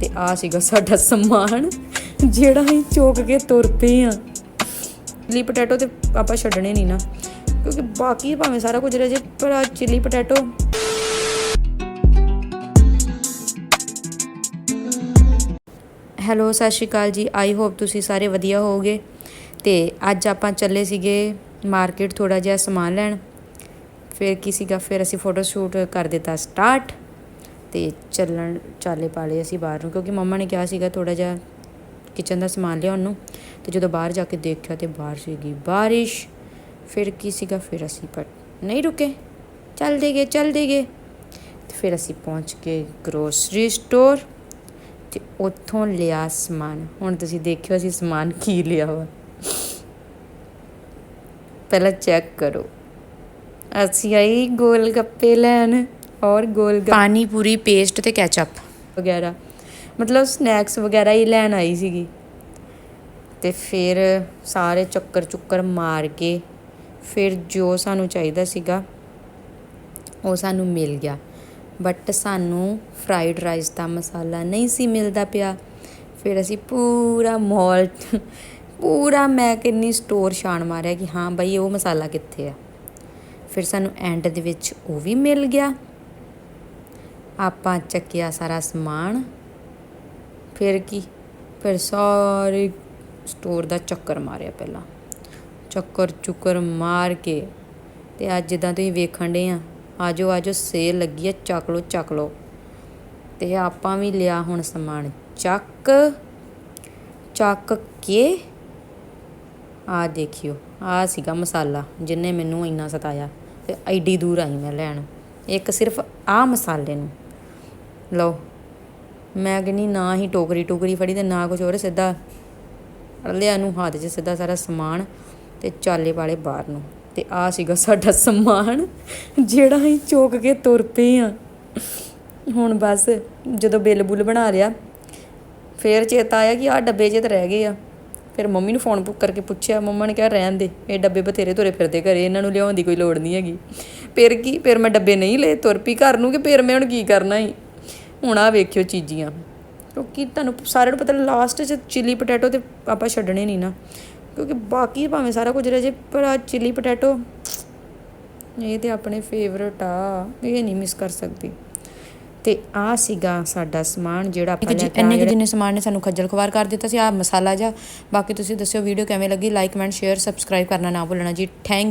ਤੇ ਆ ਸੀਗਾ ਸਾਡਾ ਸਮਾਨ, ਜਿਹੜਾ ਅਸੀਂ ਚੋਕ ਕੇ ਤੁਰ ਪਏ ਆ। ਚਿੱਲੀ ਪੋਟੈਟੋ ਤੇ ਆਪਾਂ ਛੱਡਣੇ ਨਹੀਂ ਨਾ, ਕਿਉਂਕਿ ਬਾਕੀ ਭਾਵੇਂ ਸਾਰਾ ਕੁਝ ਰਹਿ ਜੇ, ਪਰ ਆ ਚਿੱਲੀ ਪੋਟੈਟੋ ਹੈਲੋ ਸਤਿ ਸ਼੍ਰੀ ਅਕਾਲ ਜੀ। ਆਈ ਹੋਪ ਤੁਸੀਂ ਸਾਰੇ ਵਧੀਆ ਹੋਵੋਗੇ। ਤੇ ਅੱਜ ਆਪਾਂ ਚੱਲੇ ਸੀਗੇ ਮਾਰਕੀਟ ਥੋੜਾ ਜਿਹਾ ਸਮਾਨ ਲੈਣ। ਫਿਰ ਕੀ ਸੀਗਾ? ਫਿਰ ਅਸੀਂ ਫੋਟੋ ਸ਼ੂਟ ਕਰ ਦਿੱਤਾ ਸਟਾਰਟ ਤੇ ਚੱਲਣ ਚਾਲੇ ਪਾਲੇ ਅਸੀਂ ਬਾਹਰ ਨੂੰ, ਕਿਉਂਕਿ ਮੰਮਾ ਨੇ ਕਿਹਾ ਸੀਗਾ ਥੋੜਾ ਜਿਹਾ ਕਿਚਨ ਦਾ ਸਮਾਨ ਲਿਆਉਣ ਨੂੰ, ਤੇ ਜਦੋਂ ਬਾਹਰ ਜਾ ਕੇ ਦੇਖਿਆ ਤੇ ਬਾਹਰ ਸੀਗੀ ਬਾਰਿਸ਼, ਫਿਰ ਕੀ ਸੀਗਾ? ਫਿਰ ਅਸੀਂ ਪਰ ਨਹੀਂ ਰੁਕੇ। ਚੱਲਦੇ ਗਏ ਚੱਲਦੇ ਗਏ। ਤੇ ਫਿਰ ਅਸੀਂ ਪਹੁੰਚ ਗਏ ਗਰੋਸਰੀ ਸਟੋਰ ਤੇ ਉੱਥੋਂ ਲਿਆ ਸਮਾਨ। ਹੁਣ ਤੁਸੀਂ ਦੇਖਿਓ ਅਸੀਂ ਸਮਾਨ ਕੀ ਲਿਆ ਵਾ। ਪਹਿਲਾਂ ਚੈੱਕ ਕਰੋ। ਅਸੀਂ ਆਈ ਗੋਲ ਗੱਪੇ ਲੈਣ। ਔਰ ਗੋਲ ਪਾਣੀ ਪੂਰੀ ਪੇਸਟ ਤੇ ਕੈਚਅਪ ਵਗੈਰਾ। ਮਤਲਬ ਸਨੈਕਸ ਵਗੈਰਾ ਹੀ ਲੈਣ ਆਈ ਸੀਗੀ। ਤੇ ਫਿਰ ਸਾਰੇ ਚੱਕਰ ਚੁੱਕਰ ਮਾਰ ਕੇ ਫਿਰ ਜੋ ਸਾਨੂੰ ਚਾਹੀਦਾ ਸੀਗਾ ਉਹ ਸਾਨੂੰ ਮਿਲ ਗਿਆ। ਬਟ ਸਾਨੂੰ ਫਰਾਈਡ ਰਾਈਸ ਦਾ ਮਸਾਲਾ ਨਹੀਂ ਸੀ ਮਿਲਦਾ ਪਿਆ। ਫਿਰ ਅਸੀਂ ਪੂਰਾ ਮਾਲ ਪੂਰਾ ਮੈਂ ਕਿੰਨੀ ਸਟੋਰ ਛਾਣ ਮਾਰਿਆ ਕਿ ਹਾਂ ਬਈ ਉਹ ਮਸਾਲਾ ਕਿੱਥੇ ਆ? ਫਿਰ ਸਾਨੂੰ ਐਂਡ ਦੇ ਵਿੱਚ ਉਹ ਵੀ ਮਿਲ ਗਿਆ। ਆਪਾਂ ਚੱਕਿਆ ਸਾਰਾ ਸਮਾਨ। ਫਿਰ ਕੀ? ਫਿਰ ਸਾਰੇ ਸਟੋਰ ਦਾ ਚੱਕਰ ਮਾਰਿਆ ਪਹਿਲਾਂ। ਚੱਕਰ ਚੁੱਕਰ ਮਾਰ ਕੇ ਤੇ ਅੱਜ ਜਿੱਦਾਂ ਤੁਸੀਂ ਵੇਖਣ ਦੇ ਆ, ਆਜੋ ਆਜੋ ਸੇਲ ਲੱਗੀ ਆ, ਚੱਕ ਲੋ ਚੱਕ ਲੋ ਤੇ ਆਪਾਂ ਵੀ ਲਿਆ ਹੁਣ ਸਮਾਨ। ਚੱਕ ਚੱਕ ਕੇ ਆ ਦੇਖਿਓ, ਆ ਸੀਗਾ ਮਸਾਲਾ, ਜਿੰਨੇ ਮੈਨੂੰ ਇੰਨਾ ਸਤਾਇਆ। ਤੇ ਐਡੀ ਦੂਰ ਆਈ ਮੈਂ ਲੈਣ। ਇੱਕ ਸਿਰਫ ਆ ਮਸਾਲੇ ਨੂੰ। ਲਓ। ਮੈਂ ਕਹਿੰਦੀ ਨਾ ਹੀ ਟੋਕਰੀ ਟੋਕਰੀ ਫੜੀ ਤੇ ਨਾ ਕੁਝ ਹੋਰ, ਸਿੱਧਾ ਲਿਆ ਨੂੰ ਹੱਥ 'ਚ ਸਿੱਧਾ ਸਾਰਾ ਸਮਾਨ ਤੇ ਚਾਲੇ ਵਾਲੇ ਬਾਹਰ ਨੂੰ। ਤੇ ਆ ਸੀਗਾ ਸਾਡਾ ਸਮਾਨ, ਜਿਹੜਾ ਅਸੀਂ ਚੋਕ ਕੇ ਤੁਰ ਪਏ ਆ ਹੁਣ ਬਸ ਜਦੋਂ ਬਿੱਲ ਬੁੱਲ ਬਣਾ ਲਿਆ, ਫੇਰ ਚੇਤਾ ਆਇਆ ਕਿ ਆਹ ਡੱਬੇ ਜੇ ਤਾਂ ਰਹਿ ਗਏ ਆ। ਫਿਰ ਮੰਮੀ ਨੂੰ ਫੋਨ ਕਰਕੇ ਪੁੱਛਿਆ, ਮੰਮਾ ਨੇ ਕਿਹਾ ਰਹਿਣ ਦੇ, ਇਹ ਡੱਬੇ ਬਥੇਰੇ ਤੁਰੇ ਫਿਰਦੇ ਘਰੇ, ਇਹਨਾਂ ਨੂੰ ਲਿਆਉਣ ਦੀ ਕੋਈ ਲੋੜ ਨਹੀਂ ਹੈਗੀ। ਫਿਰ ਕੀ, ਫਿਰ ਮੈਂ ਡੱਬੇ ਨਹੀਂ ਲਏ, ਤੁਰ ਪਈ ਘਰ ਨੂੰ ਕਿ ਫਿਰ ਮੈਂ ਹੁਣ ਕੀ ਕਰਨਾ ਹੀ ਹੁਣ ਆ ਵੇਖਿਓ ਚੀਜ਼ੀਆਂ। ਕਿਉਂਕਿ ਤੁਹਾਨੂੰ ਸਾਰਿਆਂ ਨੂੰ ਪਤਾ ਲਾਸਟ 'ਚ ਚਿੱਲੀ ਪੋਟੈਟੋ ਤੇ ਆਪਾਂ ਛੱਡਣੇ ਨਹੀਂ ਨਾ। ਕਿਉਂਕਿ ਬਾਕੀ ਭਾਵੇਂ ਸਾਰਾ ਕੁਝ ਰਹਿ ਜੇ ਪਰ ਆ ਚਿੱਲੀ ਪੋਟੈਟੋ ਇਹ ਤੇ ਆਪਣੇ ਫੇਵਰਟ ਆ ਇਹ ਨਹੀਂ ਮਿਸ ਕਰ ਸਕਦੀ। ਤੇ ਆ ਸੀਗਾ ਸਾਡਾ ਸਮਾਨ ਜਿਹੜਾ ਆਪਾਂ ਲੈ ਕੇ ਕੁ ਜਿੰਨੇ ਸਮਾਨ ਨੇ ਸਾਨੂੰ ਖੱਜਲ ਖਵਾਰ ਕਰ ਦਿੱਤਾ ਸੀ ਆ ਮਸਾਲਾ ਜਾ ਬਾਕੀ ਤੁਸੀਂ ਦੱਸਿਓ ਵੀਡੀਓ ਕਿਵੇਂ ਲੱਗੀ ਲਾਈਕ ਕਮੈਂਟ ਸ਼ੇਅਰ ਸਬਸਕ੍ਰਾਈਬ ਕਰਨਾ ਨਾ ਭੁੱਲਣਾ ਜੀ। ਥੈਂਕ